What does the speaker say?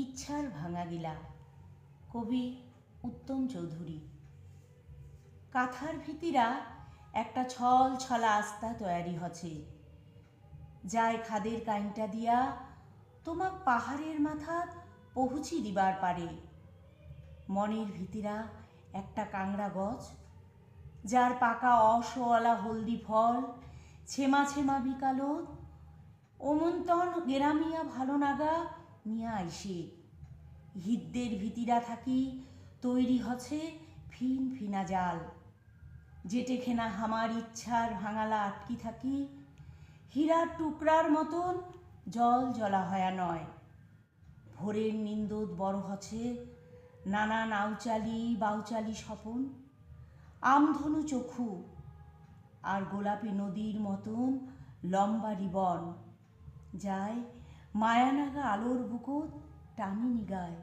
ইচ্ছার ভাঙা গিলা কবি উত্তম চৌধুরী। কাথার ভিতিরা একটা ছল ছলা আস্তা তৈয়ারি হছে যায় খাদের কাইনটা দিয়া তোমাক পাহাড়ের মাথা পৌঁছি দিবার পারে। মনের ভিতিরা একটা কাংড়া গছ, যার পাকা অসওয়ালা হলদি ফল, ছেমা ছেমা বিকালত ওমন্তন গেরামিয়া ভালো নাগা নিয়া আইসে। হিদ্দের ভিতিরা থাকি, তৈরি হছে ফিন ফিনা জাল। যেটে খেনা হামার ইচ্ছার ভাঙালা আটকি থাকি, হীরার টুকরার মতন জল জলা হয়া নয়। ভোরের নিন্দোদ বড় হছে নানা নাউচালি বাউচালি স্বপন, আমধনু চক্ষু আর গোলাপি নদীর মতন লম্বা রিবন। যায় মায়ানাগা আলোর বুকত টানি নিগায়।